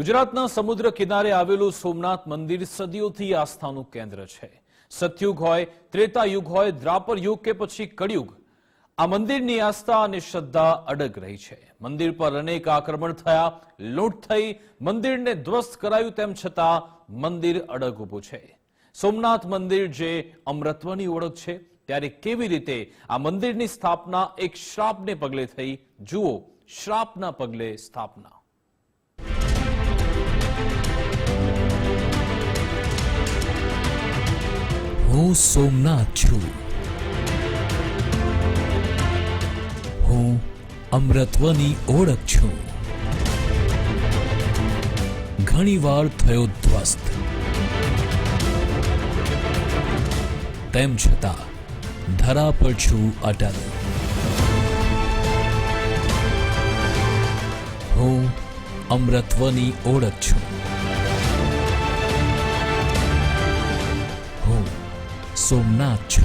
ગુજરાતના સમુદ્ર કિનારે આવેલું સોમનાથ મંદિર સદીઓથી આસ્થાનું કેન્દ્ર છે. સતયુગ હોય ત્રેતા યુગ હોય, દ્રાપર યુગ કે પછી કળિયુગ, આ મંદિરની આસ્થા અને શ્રદ્ધા અડગ રહી છે. મંદિર પર અનેક આક્રમણ થયા, લૂંટ થઈ, મંદિરને ધ્વસ્ત કરાયું તેમ છતાં મંદિર અડગ ઊભું છે. સોમનાથ મંદિર જે અમરત્વની ઓળખ છે, ત્યારે કેવી રીતે આ મંદિરની સ્થાપના એક શ્રાપને પગલે થઈ? જુઓ, શ્રાપના પગલે સ્થાપના. હું સોમનાથ છું. હું અમૃતવની ઓળખ છું. ઘણીવાર થયો ધ્વસ્ત. તેમ છતાં, ધરા પર છું અટલ. હું અમૃતવની ઓળખ છું. સોમનાથ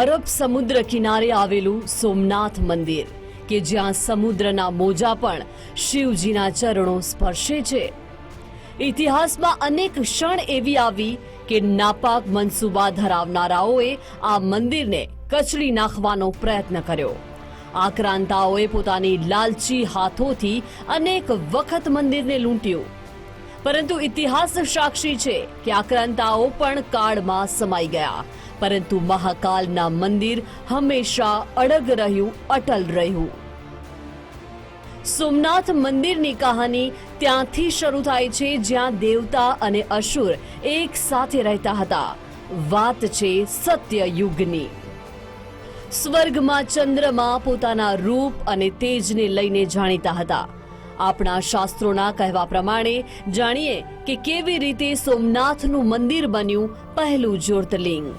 અરબ સમુદ્ર કિનારે આવેલું સોમનાથ મંદિર, કે જ્યાં સમુદ્રના મોજા પણ શિવજીના ચરણો સ્પર્શે છે. ઇતિહાસમાં અનેક ક્ષણ એવી આવી કે નાપાક મનસુબા ધરાવનારાઓએ આ મંદિરને કચડી નાખવાનો પ્રયત્ન કર્યો. આક્રાંતાઓએ પોતાની લાલચી હાથોથી અનેક વખત મંદિરને લૂંટ્યું. પરંતુ ઇતિહાસ સાક્ષી છે કે આક્રાંતાઓ પણ કાળમાં સમાઈ ગયા. પરંતુ મહાકાલના મંદિર હંમેશા અડગ રહ્યું, અટલ રહ્યું. સોમનાથ મંદિરની કહાની ત્યાંથી શરૂ થાય છે જ્યાં દેવતા અને અસુર એક સાથે રહેતા હતા. વાત છે સત્ય યુગની. સ્વર્ગમાં ચંદ્રમાં પોતાના રૂપ અને તેજને લઈને જાણીતા હતા. આપણા શાસ્ત્રોના કહેવા પ્રમાણે જાણીએ કે કેવી રીતે સોમનાથનું મંદિર બન્યું પહેલું જ્યોતિર્લિંગ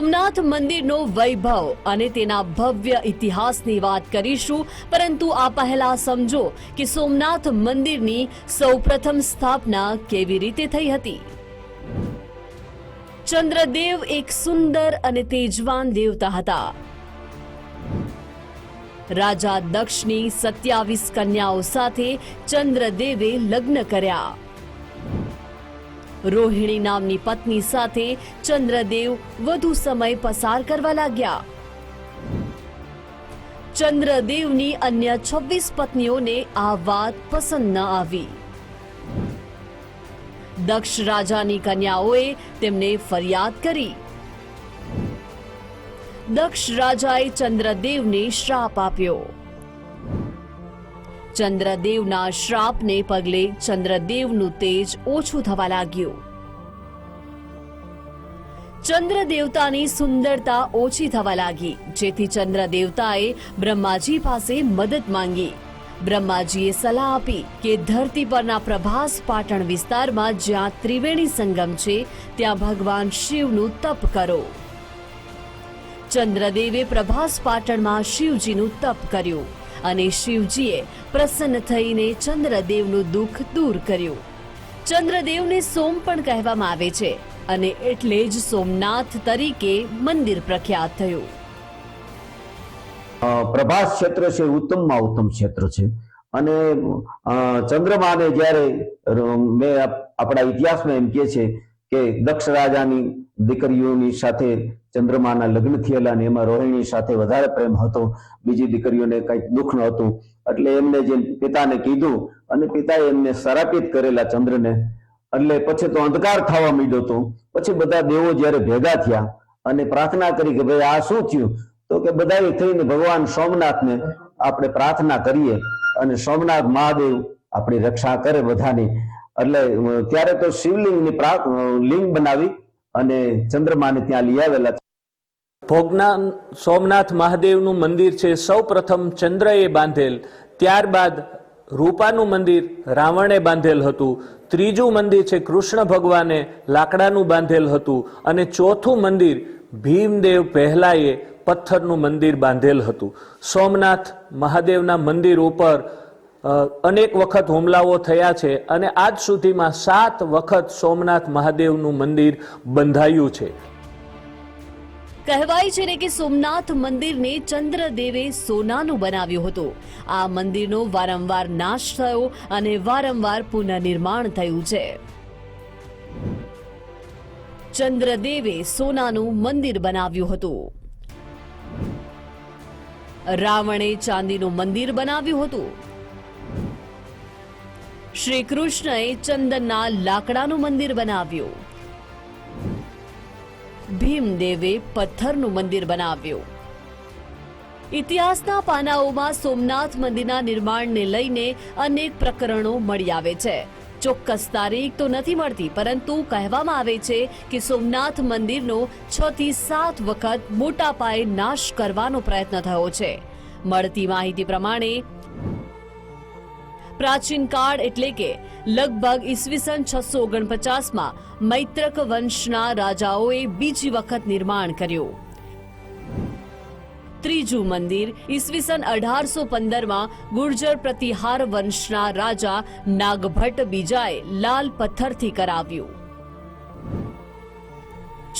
સોમનાથ મંદિરનો વૈભવ અને તેના ભવ્ય ઇતિહાસની વાત કરીશું. પરંતુ આ પહેલા સમજો કે સોમનાથ મંદિરની સૌપ્રથમ સ્થાપના કેવી રીતે થઈ હતી? ચંદ્રદેવ એક સુંદર અને તેજવાન દેવતા હતા. રાજા દક્ષની સત્યાવીસ કન્યાઓ સાથે ચંદ્રદેવે લગ્ન કર્યા. રોહિણી નામની પત્ની સાથે ચંદ્રદેવ વધુ સમય પસાર કરવા લાગ્યા. ચંદ્રદેવની અન્ય છવ્વીસ પત્નીઓને આ વાત પસંદ ન આવી. દક્ષ રાજાની કન્યાઓએ તેમને ફરિયાદ કરી. દક્ષ રાજાએ ચંદ્રદેવને શ્રાપ આપ્યો. ચંદ્રદેવના શ્રાપને પગલે ચંદ્રદેવનું તેજ ઓછું થવા લાગ્યું. ચંદ્ર દેવતાની સુંદરતા ઓછી થવા લાગી, જેથી ચંદ્ર દેવતાએ બ્રહ્માજી પાસે મદદ માંગી. બ્રહ્માજીએ સલાહ આપી કે ધરતી પરના પ્રભાસ પાટણ વિસ્તારમાં જ્યાં ત્રિવેણી સંગમ છે, ત્યાં ભગવાન શિવનું તપ કરો. ચંદ્રદેવે પ્રભાસ પાટણમાં શિવજીનું તપ કર્યું. અને શિવજીએ પ્રસન્ન થઈને ચંદ્રદેવનું દુઃખ દૂર કર્યું. ચંદ્રદેવને સોમ પણ કહેવામાં આવે છે અને એટલે જ સોમનાથ તરીકે મંદિર પ્રખ્યાત થયું. પ્રભાસ ક્ષેત્ર છે, ઉત્તમમાં ઉત્તમ ક્ષેત્ર છે. અને ચંદ્રમાને જ્યારે મેં આપણા ઇતિહાસમાં એમ કે છે કે દક્ષ રાજાની દીકરીઓની સાથે ચંદ્રમાના લગ્ન થયેલા અને એમાં રોહિણી સાથે વધારે પ્રેમ હતો. બીજી દીકરીઓને કંઈક દુઃખ ન હતું એટલે એમને જે પિતાને કીધું અને પિતાએ એમને સરાપિત કરેલા ચંદ્રને. એટલે પછી તો અંધકાર થવા માંડ્યો હતો. પછી બધા દેવો જ્યારે ભેગા થયા અને પ્રાર્થના કરી કે ભાઈ આ શું થયું? તો કે બધાએ થઈને ભગવાન સોમનાથને આપણે પ્રાર્થના કરીએ અને સોમનાથ મહાદેવ આપણી રક્ષા કરે બધાની. એટલે ત્યારે તો શિવલિંગની લિંગ બનાવી અને ચંદ્રમાને ત્યાં લઈ આવેલા ભોગના સોમનાથ મહાદેવનું મંદિર છે, સૌ પ્રથમ ચંદ્રએ બાંધેલ. ત્યારબાદ રૂપાનું મંદિર, રાવણે બાંધેલ હતું. ત્રીજું મંદિર છે, કૃષ્ણ ભગવાને લાકડાનું બાંધેલ હતું. અને ચોથું મંદિર, ભીમદેવ પહેલાએ પથ્થરનું મંદિર બાંધેલ હતું. સોમનાથ મહાદેવના મંદિર ઉપર અનેક વખત હુમલાઓ થયા છે અને આજ સુધીમાં સાત વખત સોમનાથ મહાદેવનું મંદિર બંધાયું છે. કહેવાય છે ને કે સોમનાથ મંદિરને ચંદ્રદેવે સોનાનું બનાવ્યું હતું. આ મંદિરનો વારંવાર નાશ થયો અને વારંવાર પુનઃનિર્માણ થયું છે. ચંદ્રદેવે સોનાનું મંદિર બનાવ્યું હતું. રાવણે ચાંદીનું મંદિર બનાવ્યું હતું. શ્રી કૃષ્ણએ ચંદનના લાકડાનું મંદિર બનાવ્યું. ભીમદેવે પથ્થરનું મંદિર બનાવ્યું. ઇતિહાસના પાનાઓમાં સોમનાથ મંદિરના નિર્માણને લઈને અનેક પ્રકરણો મળી આવે છે. ચોક્કસ તારીખ તો નથી મળતી, પરંતુ કહેવામાં આવે છે કે સોમનાથ મંદિરનો છ થી સાત વખત મોટા પાયે નાશ કરવાનો પ્રયત્ન થયો છે. મળતી માહિતી પ્રમાણે પ્રાચીન કાળ એટલે કે લગભગ ઈસવીસન છસો ઓગણપચાસમાં મૈત્રક વંશના રાજાઓએ બીજી વખત નિર્માણ કર્યું. ત્રીજું મંદિર ઈસવીસન અઢારસો પંદરમાં ગુર્જર પ્રતિહાર વંશના રાજા નાગભટ્ટ બીજાએ લાલ પથ્થરથી કરાવ્યું.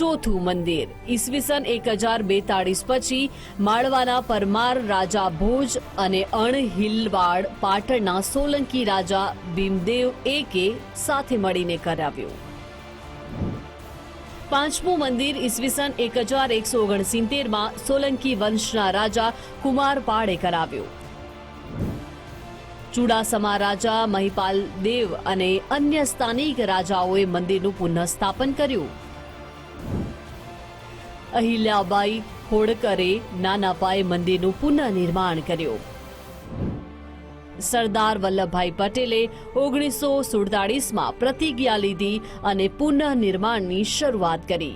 ચોથું મંદિર. ઈસવીસન એક હજાર બેતાળીસ પછી માળવાના પરમાર, રાજા ભોજ અને અણહિલવાડ પાટણના સોલંકી રાજા ભીમદેવ એકે સાથે મળીને કરાવ્યું. પાંચમું મંદિર ઈસવીસન એક હજાર એકસો ઓગણસિત્તેરમાં સોલંકી વંશના રાજા કુમારપાળે કરાવ્યું. ચુડાસમા રાજા મહિપાલ દેવ અને અન્ય સ્થાનિક રાજાઓએ મંદિરનું પુનઃસ્થાપન કર્યું. અહિલ્યાબાઈ હોડકરે નાના પાયે મંદિરનું પુનઃનિર્માણ કર્યું. સરદાર વલ્લભભાઈ પટેલે ઓગણીસો સુડતાળીસમાં પ્રતિજ્ઞા લીધી અને પુનઃનિર્માણની શરૂઆત કરી.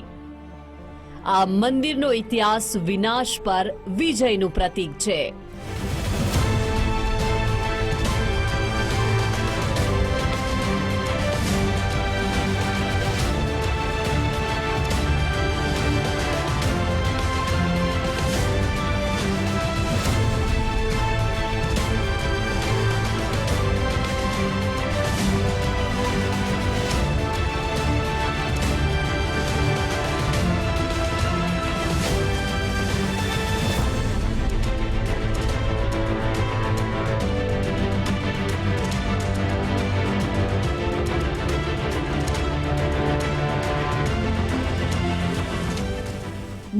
આ મંદિરનો ઇતિહાસ વિનાશ પર વિજયનું પ્રતીક છે.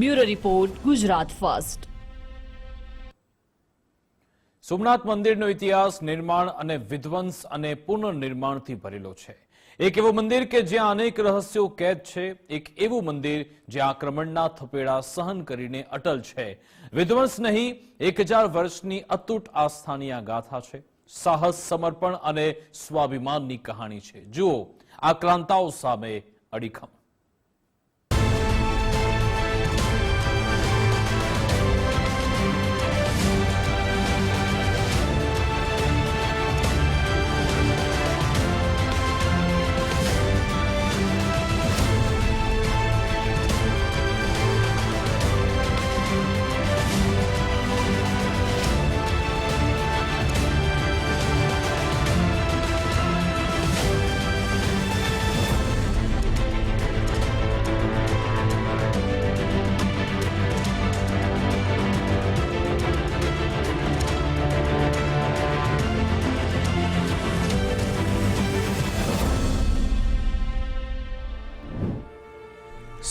Bureau report Gujarat first Somnath મંદિરનો ઇતિહાસ, નિર્માણ અને વિધ્વંસ અને પુનર્નિર્માણથી ભરેલો છે. એક એવું મંદિર કે જ્યાં અનેક રહસ્યો કેદ છે, એક એવું મંદિર જે આક્રમણના થપેડા સહન કરીને અટલ છે. વિધ્વંસ નહીં, એક હજાર વર્ષની અતૂટ આસ્થાની આ ગાથા છે. સાહસ, સમર્પણ અને સ્વાભિમાનની કહાણી છે. જુઓ, આક્રાંતાઓ સામે અડીખમ.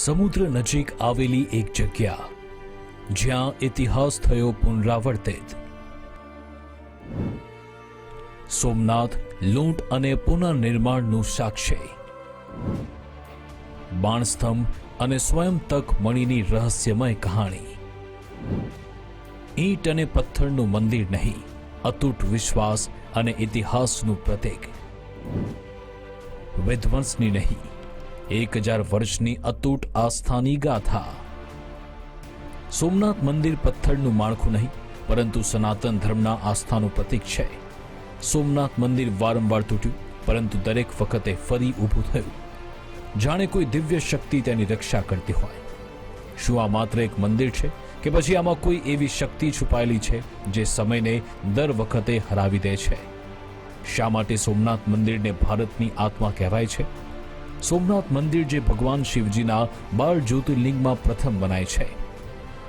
સમુદ્ર નજીક આવેલી એક જગ્યા, જ્યાં ઇતિહાસ થયો પુનરાવર્તિત. સોમનાથ, લૂંટ અને પુનર્નિર્માણનું સાક્ષી બાણસ્તંભ અને સ્વયં તક મણીની રહસ્યમય કહાણી. ઈંટ અને પથ્થરનું મંદિર નહીં, અતૂટ વિશ્વાસ અને ઇતિહાસનું પ્રતીક. વિધ્વંસની નહીં એક હજાર વર્ષની અતૂટ આસ્થાની ગાથા. સોમનાથ મંદિર પથ્થરનું માળખું નહીં, પરંતુ સનાતન ધર્મના આસ્થાનું પ્રતીક છે. સોમનાથ મંદિર વારંવાર તૂટ્યું, પરંતુ દરેક વખતે ફરી ઊભું થયું. જાણે કોઈ દિવ્ય શક્તિ તેની રક્ષા કરતી હોય. શું આ માત્ર એક મંદિર છે કે પછી આમાં કોઈ એવી શક્તિ છુપાયેલી છે જે સમયને દર વખતે હરાવી દે છે? શા માટે સોમનાથ મંદિરને ભારતની આત્મા કહેવાય છે? સોમનાથ મંદિર જે ભગવાન શિવજીના બાર જ્યોતિર્લિંગમાં પ્રથમ બનાય છે.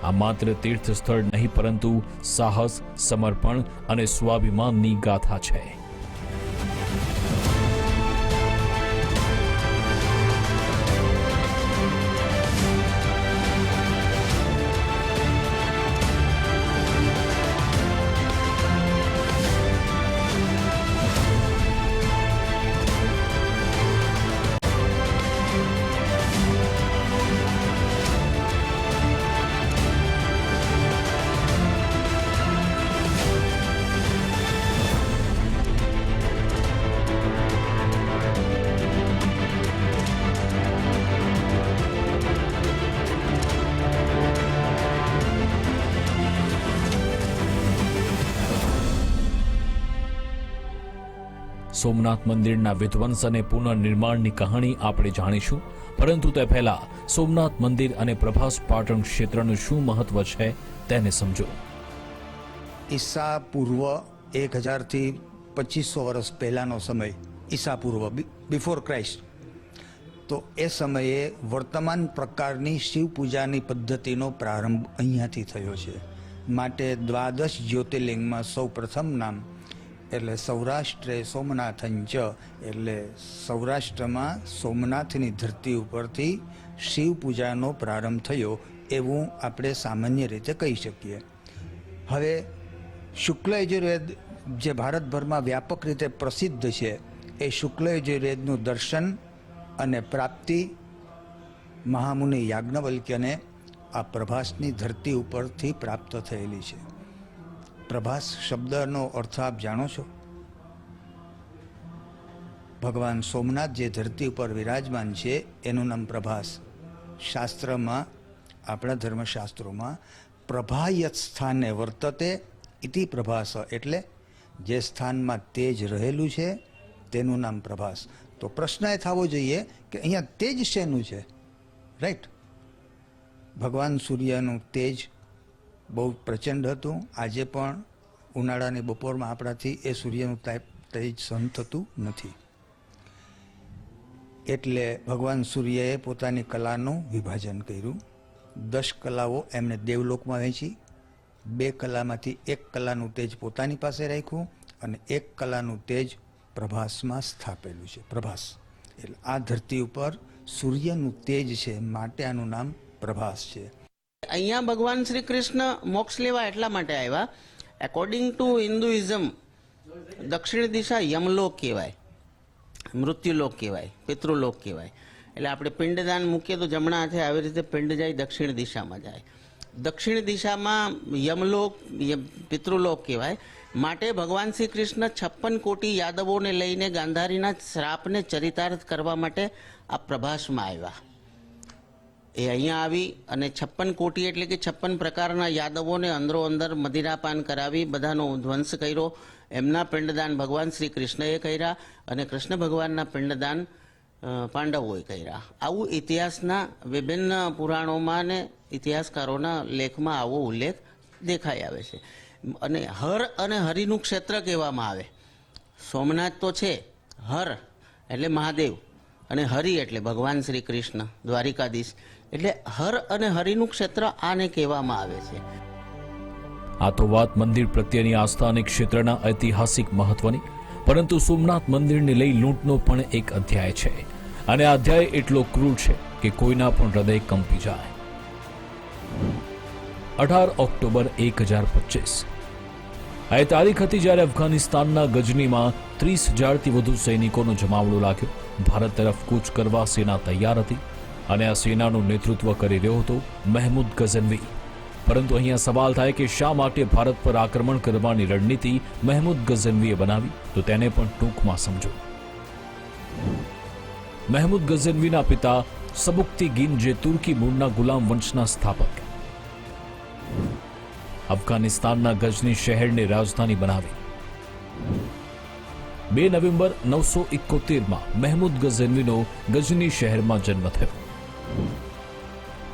આ માત્ર તીર્થ સ્થળ નહીં, પરંતુ સાહસ, સમર્પણ અને સ્વાભિમાનની ગાથા છે. સોમનાથ મંદિરના વિધ્વંસ અને પુનર્નિર્માણની કહાણી આપણે જાણીશું. પરંતુ તે પહેલા સોમનાથ મંદિર અને પ્રભાસ પાટણ ક્ષેત્રનું શું મહત્વ છે તેને સમજો. ઈસા પૂર્વ એક હજારથી પચીસો વર્ષ પહેલાંનો સમય ઈસા પૂર્વ બિફોર ક્રાઇસ્ટ તો એ સમયે વર્તમાન પ્રકારની શિવ પૂજાની પદ્ધતિનો પ્રારંભ અહીંયાથી થયો છે. માટે દ્વાદશ જ્યોતિર્લિંગમાં સૌ પ્રથમ નામ એટલે સૌરાષ્ટ્રે સોમનાથંચ એટલે સૌરાષ્ટ્રમાં સોમનાથની ધરતી ઉપરથી શિવ પૂજાનો પ્રારંભ થયો એવું આપણે સામાન્ય રીતે કહી શકીએ. હવે શુક્લ યજુર્વેદ જે ભારતભરમાં વ્યાપક રીતે પ્રસિદ્ધ છે, એ શુક્લ યજુર્વેદનું દર્શન અને પ્રાપ્તિ મહામુનિ યાજ્ઞવલ્ક્યને આ પ્રભાસની ધરતી ઉપરથી પ્રાપ્ત થયેલી છે. પ્રભાસ શબ્દનો અર્થ આપ જાણો છો? ભગવાન સોમનાથ જે ધરતી ઉપર વિરાજમાન છે, એનું નામ પ્રભાસ. શાસ્ત્રમાં, આપણા ધર્મશાસ્ત્રોમાં, પ્રભાયત સ્થાને વર્તતે ઇતિ પ્રભાસ એટલે જે સ્થાનમાં તેજ રહેલું છે, તેનું નામ પ્રભાસ. તો પ્રશ્ન એ થવો જોઈએ કે અહીંયા તેજ શેનું છે? રાઈટ? ભગવાન સૂર્યનું તેજ બહુ પ્રચંડ હતું. આજે પણ ઉનાળાની બપોરમાં આપણાથી એ સૂર્યનું તાપ- તેજ સહન થતું નથી. એટલે ભગવાન સૂર્યએ પોતાની કલાનું વિભાજન કર્યું. દસ કલાઓ એમણે દેવલોકમાં વહેંચી. બે કલામાંથી એક કલાનું તેજ પોતાની પાસે રાખ્યું અને એક કલાનું તેજ પ્રભાસમાં સ્થાપેલું છે. પ્રભાસ. એટલે આ ધરતી ઉપર સૂર્યનું તેજ છે. માટે આનું નામ પ્રભાસ છે. અહીંયા ભગવાન શ્રી કૃષ્ણ મોક્ષ લેવા એટલા માટે આવ્યા. એકોર્ડિંગ ટુ હિન્દુઇઝમ દક્ષિણ દિશા યમલોક કહેવાય, મૃત્યુલોક કહેવાય, પિતૃલોક કહેવાય. એટલે આપણે પિંડદાન મૂકીએ તો જમણા હાથે આવી રીતે પિંડ જાય, દક્ષિણ દિશામાં જાય. દક્ષિણ દિશામાં યમલોક પિતૃલોક કહેવાય. માટે ભગવાન શ્રી કૃષ્ણ છપ્પન કોટી યાદવોને લઈને ગાંધારીના શ્રાપને ચરિતાર્થ કરવા માટે આ પ્રભાસમાં આવ્યા. એ અહીંયા આવી અને છપ્પન કોટી એટલે કે છપ્પન પ્રકારના યાદવોને અંદરો અંદર મદિરાપાન કરાવી, બધાનો ધ્વંસ કર્યો. એમના પિંડદાન ભગવાન શ્રી કૃષ્ણએ કર્યા અને કૃષ્ણ ભગવાનના પિંડદાન પાંડવોએ કર્યા. આવું ઇતિહાસના વિભિન્ન પુરાણોમાં ને ઇતિહાસકારોના લેખમાં આવો ઉલ્લેખ દેખાઈ આવે છે. અને હર અને હરિનું ક્ષેત્ર કહેવામાં આવે. સોમનાથ તો છે, હર એટલે મહાદેવ અને હરિ એટલે ભગવાન શ્રી કૃષ્ણ, દ્વારિકાધીશ. એટલે હર અને હરિનું ક્ષેત્ર આને કહેવામાં આવે છે. આ તો વાત મંદિર પ્રત્યેની આસ્થા અને ક્ષેત્રના ઐતિહાસિક મહત્વની, પરંતુ સોમનાથ મંદિરને લઈ લૂંટનો પણ એક અધ્યાય છે. અને આ અધ્યાય એટલો ક્રૂર છે કે કોઈના પણ હૃદય કંપી જાય. અઢાર ઓક્ટોબર એક હજાર પચીસ. આ એ તારીખ હતી જ્યારે અફઘાનિસ્તાનના ગજનીમાં ત્રીસ હજારથી વધુ સૈનિકોનો જમાવડો લાગ્યો. ભારત તરફ કૂચ કરવા સેના તૈયાર હતી. અને આ સેનાનું નેતૃત્વ કરી રહ્યો હતો મહેમૂદ ગઝનવી. પરંતુ અહીંયા સવાલ થાય કે શા માટે ભારત પર આક્રમણ કરવાની રણનીતિ મહેમૂદ ગઝનવીએ બનાવી? તો તેને પણ ટૂંકમાં સમજો. મહેમૂદ ગઝનવીના પિતા સબુક્તિગીન જે તુર્કી મૂળના ગુલામ વંશના સ્થાપક. અફઘાનિસ્તાનના ગજની શહેરને રાજધાની બનાવી. બે નવેમ્બર નવસો ઇકોતેરમાં મહેમૂદ ગઝનવીનો ગજની શહેરમાં જન્મ થયો.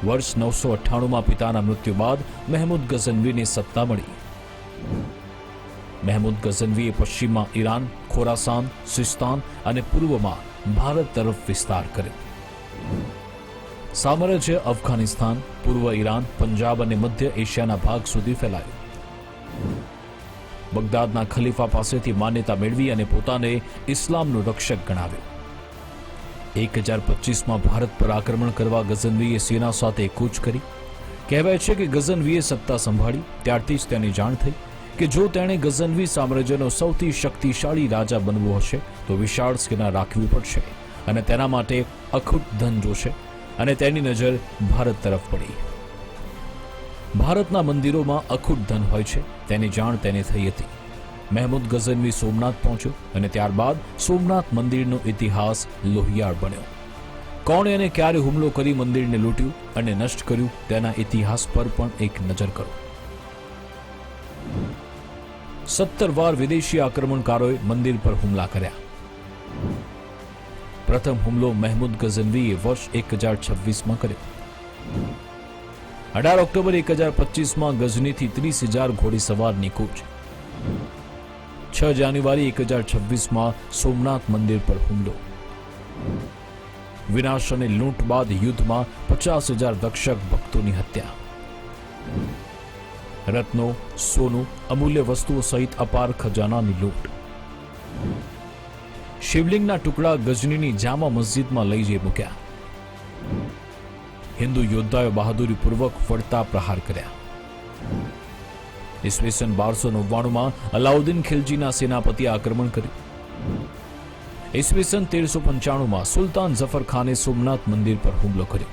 વર્ષ નવસો અઠ્ઠાણુંમાં પિતાના મૃત્યુ બાદ મહેમૂદ ગઝનવીને સત્તા મળી. મહેમૂદ ગઝનવીએ પશ્ચિમમાં ઈરાન, ખોરાસાન, સિસ્તાન અને પૂર્વમાં ભારત તરફ વિસ્તાર કર્યો. સામ્રાજ્ય અફઘાનિસ્તાન, પૂર્વ ઈરાન, પંજાબ અને મધ્ય એશિયાના ભાગ સુધી ફેલાયું. બગદાદના ખલીફા પાસેથી માન્યતા મેળવી અને પોતાને ઇસ્લામનો રક્ષક ગણાવ્યો. એક હજાર પચીસમાં ભારત પર આક્રમણ કરવા ગઝનવીએ સેના સાથે કૂચ કરી. કહેવાય છે કે ગઝનવીએ સત્તા સંભાળી. ત્યારથી જ તેની જાણ થઈ કે જો તેણે ગઝનવી સામ્રાજ્યનો સૌથી શક્તિશાળી રાજા બનવું હશે, તો વિશાળ સેના રાખવી પડશે અને તેના માટે અખૂટ ધન જોશે અને તેની નજર ભારત તરફ પડી. ભારતના મંદિરોમાં અખૂટ ધન હોય છે. તેની જાણ તેને થઈ હતી. મહેમૂદ ગઝનવી સોમનાથ પહોંચ્યો અને ત્યારબાદ સોમનાથ મંદિરનો ઇતિહાસ લોહિયાળ બન્યો. કોણે અને ક્યારે હુમલો કરી મંદિરને લૂંટ્યું અને નષ્ટ કર્યું તેના ઇતિહાસ પર પણ એક નજર કરો. સત્તર વાર વિદેશી આક્રમણકારોએ મંદિર પર હુમલા કર્યા. પ્રથમ હુમલો મહેમૂદ ગઝનવીએ વર્ષ એક હજાર છવ્વીસમાં કર્યો. અઢાર ઓક્ટોબર એક હજાર પચીસમાં ગઝનીથી ત્રીસ હજાર ઘોડીસવારની કૂચ. છ જાન્યુઆરી એક હજાર છવ્વીસમાં સોમનાથ મંદિર પર હુમલો. વિનાશ અને લૂંટ બાદ યુદ્ધમાં પચાસ હજાર રક્ષક ભક્તોની હત્યા. રત્નો, સોનું, અમૂલ્ય વસ્તુઓ સહિત અપાર ખજાનાની લૂંટ. શિવલિંગના ટુકડા ગજનીની જામા મસ્જિદમાં લઈ જઈ મૂક્યા. હિન્દુ યોદ્ધાએ બહાદુરીપૂર્વક વળતા પ્રહાર કર્યા. ઈસવીસન બારસો નવ્વાણુંમાં અલાઉદ્દીન ખિલજીના સેનાપતિ આક્રમણ કર્યું ઈસવીસન તેરસો પંચાણુંમાં સુલતાન જફર ખાને સોમનાથ મંદિર પર હુમલો કર્યો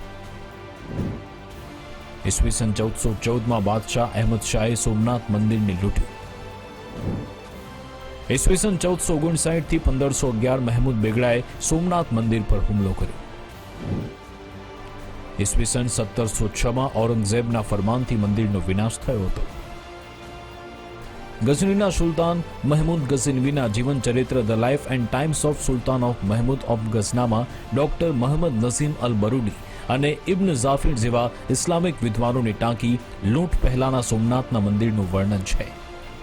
ઈસવીસન ચૌદસો ચૌદમાં બાદશાહ અહેમદ શાહે સોમનાથ મંદિરને લૂંટ્યું ઈસવીસન ચૌદસો ઓગણસાઠથી પંદરસો અગિયાર મહેમૂદ બેગડાએ સોમનાથ મંદિર પર હુમલો કર્યો ઈસવીસન સત્તરસો છમાં ઔરંગઝેબના ફરમાનથી મંદિરનો વિનાશ થયો હતો ગઝનીના સુલતાન મહેમૂદ ગઝનવીના જીવન ચરિત્ર the life and times of sultan of Mahmud of ગઝનામાં doctor Muhammad Nasim al Barudi અને ઇબ્ન ઝાફિર જેવા ઇસ્લામિક વિદ્વાનોની ટાંકી લૂંટ પહેલાના સોમનાથના મંદિરનું વર્ણન છે.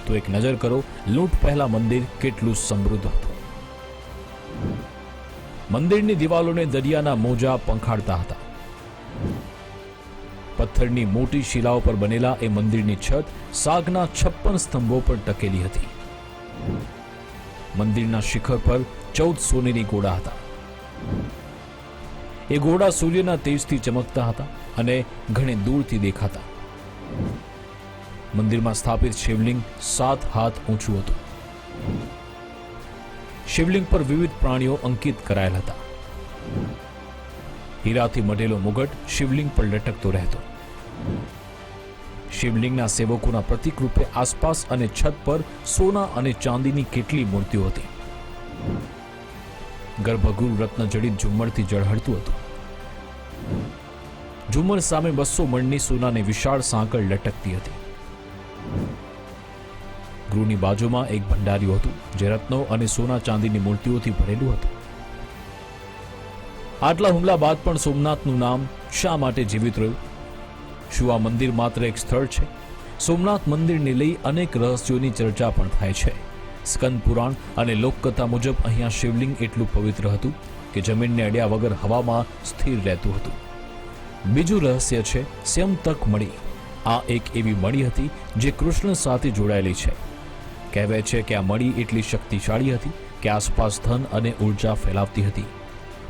તો એક નજર કરો, લૂંટ પહેલા મંદિર કેટલું સમૃદ્ધ હતું. મંદિરની દિવાલોને દરિયાના મોજા પંખાડતા હતા. પથ્થરની મોટી શિલાઓ પર બનેલા એ મંદિરની છત સાગના છપ્પન સ્તંભો પર ટકેલી હતી. મંદિરના શિખર પર ચૌદ સોનેરી ગોળા હતા. એ ગોળા સૂર્યના તેજથી ચમકતા હતા અને ઘણે દૂરથી દેખાતા. મંદિરમાં સ્થાપિત શિવલિંગ સાત હાથ ઊંચું હતું. શિવલિંગ પર વિવિધ પ્રાણીઓ અંકિત કરાયેલ હતા. હીરાથી મઢેલો મુગટ શિવલિંગ પર લટકતો રહેતો. શિવલિંગના સેવકોના પ્રતિકરૂપે આસપાસ અને છત પર સોના અને ચાંદીની કેટલી મૂર્તિઓ હતી. ગર્ભગૃહ રત્નજડિત ઝુમ્મરથી જળહળતું હતું. ઝુમ્મર સામે બસો મણની સોનાની વિશાળ સાંકળ લટકતી હતી. ગૃહની બાજુમાં એક ભંડારીઓ હતું, જે રત્નો અને સોના ચાંદીની મૂર્તિઓથી ભરેલું હતું. આટલા હુમલા બાદ પણ સોમનાથનું નામ શા માટે જીવિત રહ્યું? શું આ મંદિર માત્ર એક સ્થળ છે? સોમનાથ મંદિરને લઈ અનેક રહસ્યોની ચર્ચા પણ થાય છે. સ્કંદ પુરાણ અને લોકકથા મુજબ અહીંયા શિવલિંગ એટલું પવિત્ર હતું કે જમીનને અડ્યા વગર હવામાં સ્થિર રહેતું હતું. બીજું રહસ્ય છે સ્યમતક મણી આ એક એવી મણી હતી જે કૃષ્ણ સાથે જોડાયેલી છે. કહેવાય છે કે આ મણી એટલી શક્તિશાળી હતી કે આસપાસ ધન અને ઊર્જા ફેલાવતી હતી.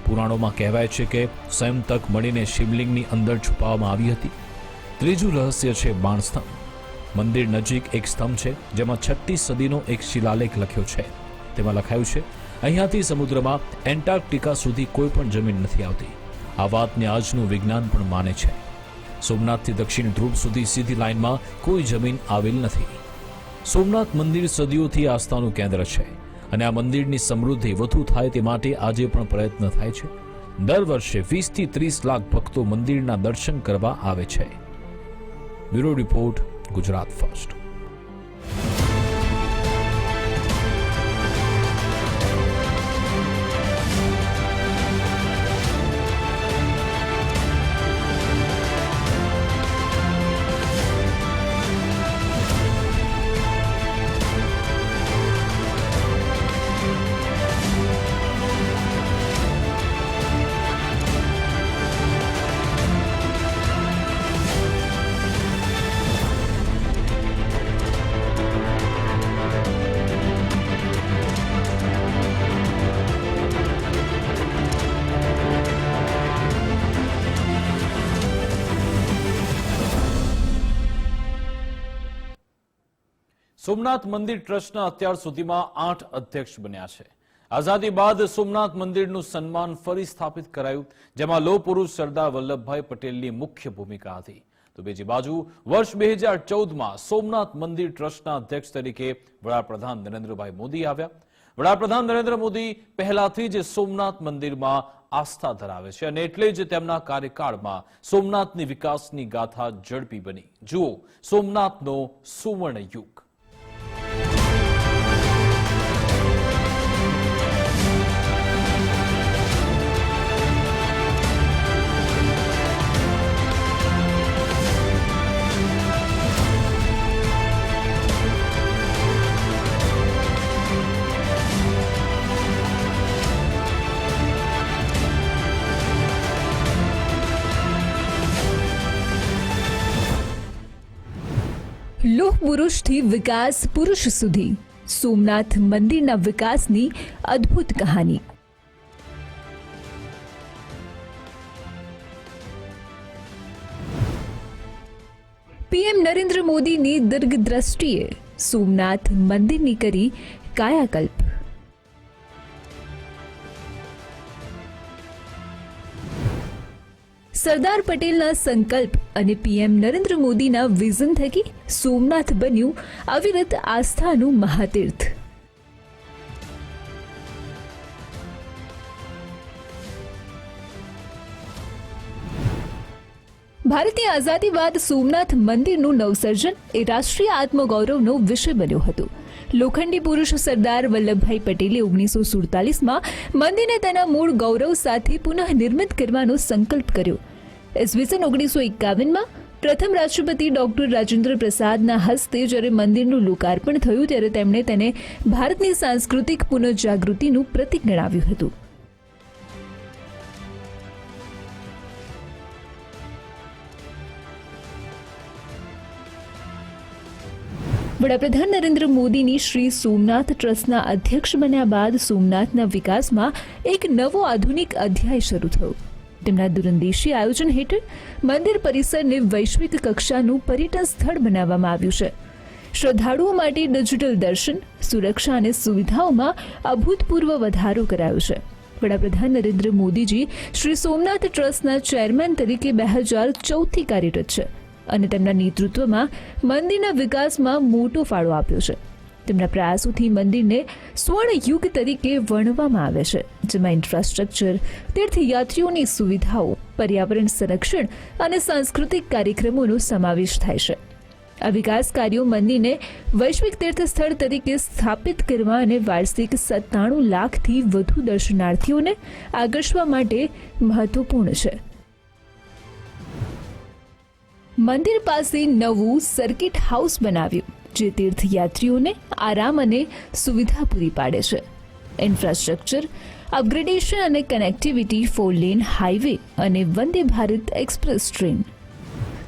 પુરાણોમાં કહેવાય છે કે સ્વયંતક મળીને શિવલિંગની અંદર છુપાવવામાં આવી હતી ત્રીજું રહસ્ય છે બાણસ્તંભ. મંદિર નજીક એક સ્તંભ છે, જેમાં છઠ્ઠી સદીનો એક શિલાલેખ લખ્યો છે. તેમાં લખાયું છે, અહીંયાથી સમુદ્રમાં એન્ટાર્કટિકા સુધી કોઈ પણ જમીન નથી આવતી. આ વાતને આજનું વિજ્ઞાન પણ માને છે. સોમનાથથી દક્ષિણ ધ્રુવ સુધી સીધી લાઇનમાં કોઈ જમીન આવેલ નથી. સોમનાથ મંદિર સદીઓથી આસ્થાનું કેન્દ્ર છે, અને આ મંદિરની સમૃદ્ધિ વધુ થાય તે માટે આજે પણ પ્રયત્ન થાય છે. દર વર્ષે વીસથી ત્રીસ લાખ ભક્તો મંદિરના દર્શન કરવા આવે છે. Bureau report Gujarat first Somnath મંદિર ટ્રસ્ટના અત્યાર સુધીમાં આઠ અધ્યક્ષ બન્યા છે. આઝાદી બાદ સોમનાથ મંદિરનું સન્માન ફરી સ્થાપિત કરાયું, જેમાં લો પુરુષ સરદાર વલ્લભભાઈ પટેલની મુખ્ય ભૂમિકા હતી. તો બીજી બાજુ, વર્ષ બે હજાર ચૌદમાં સોમનાથ મંદિર ટ્રસ્ટના અધ્યક્ષ તરીકે વડાપ્રધાન નરેન્દ્રભાઈ મોદી આવ્યા. વડાપ્રધાન નરેન્દ્ર મોદી પહેલાથી જ સોમનાથ મંદિરમાં આસ્થા ધરાવે છે અને એટલે જ તેમના કાર્યકાળમાં સોમનાથની વિકાસની ગાથા ઝડપી બની. જુઓ, સોમનાથનો સુવર્ણ યુગ. લોહ પુરુષથી વિકાસ પુરુષ સુધી. સોમનાથ મંદિરના વિકાસની અદ્ભુત કહાની. પીએમ નરેન્દ્ર મોદીની દીર્ઘદ્રષ્ટિએ સોમનાથ મંદિરની કરી કાયાકલ્પ. સરદાર પટેલના સંકલ્પ અને પીએમ નરેન્દ્ર મોદીના વિઝન થકી સોમનાથ બન્યું અવિરત આસ્થાનું મહાતીર્થ. ભારતીય આઝાદી બાદ સોમનાથ મંદિરનું નવસર્જન એ રાષ્ટ્રીય આત્મગૌરવનો વિષય બન્યો હતો. લોખંડી પુરુષ સરદાર વલ્લભભાઈ પટેલે ઓગણીસો સુડતાલીસમાં મંદિરને તેના મૂળ ગૌરવ સાથે પુનઃ નિર્મિત કરવાનો સંકલ્પ કર્યો. ઈસવીસન ઓગણીસો એકાવનમાં પ્રથમ રાષ્ટ્રપતિ ડોક્ટર રાજેન્દ્ર પ્રસાદના હસ્તે જ્યારે મંદિરનું લોકાર્પણ થયું ત્યારે તેમણે તેને ભારતની સાંસ્કૃતિક પુનઃજાગૃતિનું પ્રતીક ગણાવ્યું હતું. વડાપ્રધાન નરેન્દ્ર મોદીની શ્રી સોમનાથ ટ્રસ્ટના અધ્યક્ષ બન્યા બાદ સોમનાથના વિકાસમાં એક નવો આધુનિક અધ્યાય શરૂ થયો. તેમના દૂરંદેશી આયોજન હેઠળ મંદિર પરિસરને વૈશ્વિક કક્ષાનું પર્યટન સ્થળ બનાવવામાં આવ્યું છે. શ્રદ્ધાળુઓ માટે ડિજિટલ દર્શન, સુરક્ષા અને સુવિધાઓમાં અભૂતપૂર્વ વધારો કરાયો છે. વડાપ્રધાન નરેન્દ્ર મોદીજી શ્રી સોમનાથ ટ્રસ્ટના ચેરમેન તરીકે બે હજાર ચૌદથી કાર્યરત છે અને તેમના નેતૃત્વમાં મંદિરના વિકાસમાં મોટો ફાળો આપ્યો છે. તેમના પ્રયાસોથી મંદિરને સ્વર્ણ યુગ તરીકે વર્ણવવામાં આવે છે, જેમાં ઇન્ફ્રાસ્ટ્રક્ચર તીર્થયાત્રીઓની સુવિધાઓ, પર્યાવરણ સંરક્ષણ અને સાંસ્કૃતિક કાર્યક્રમોનો સમાવેશ થાય છે. આ વિકાસ કાર્યો મંદિરને વૈશ્વિક તીર્થ સ્થળ તરીકે સ્થાપિત કરવા અને વાર્ષિક સત્તાણું લાખથી વધુ દર્શનાર્થીઓને આકર્ષવા માટે મહત્વપૂર્ણ છે. મંદિર પાસે નવું સર્કિટ હાઉસ બનાવ્યું. જે તીર્થયાત્રીઓને આરામ અને સુવિધા પૂરી પાડે છે. ઇન્ફ્રાસ્ટ્રક્ચર અપગ્રેડેશન અને કનેક્ટિવિટી ફોર લેન હાઈવે અને વંદે ભારત એક્સપ્રેસ ટ્રેન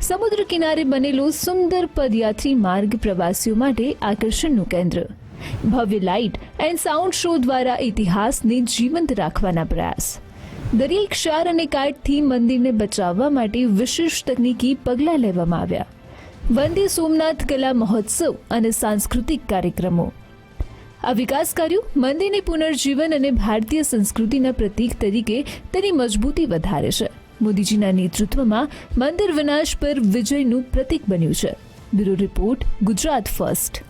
સમુદ્ર કિનારે બનેલો સુંદર પદયાત્રી માર્ગ પ્રવાસીઓ માટે આકર્ષણનું કેન્દ્ર. ભવ્ય લાઇટ એન્ડ સાઉન્ડ શો દ્વારા ઇતિહાસને જીવંત રાખવાના પ્રયાસ. દરિયાઈ ક્ષાર અને કાટથી મંદિરને બચાવવા માટે વિશેષ તકનીકી પગલાં લેવામાં આવ્યા. વંદે સોમનાથ કલા મહોત્સવ અને સાંસ્કૃતિક કાર્યક્રમો. આ વિકાસ કાર્યો મંદિરની પુનર્જીવન અને ભારતીય સંસ્કૃતિના પ્રતીક તરીકે તેની મજબૂતી વધારે છે. મોદીજીના નેતૃત્વમાં મંદિર વિનાશ પર વિજયનું પ્રતીક બન્યું છે. Bureau report, Gujarat first.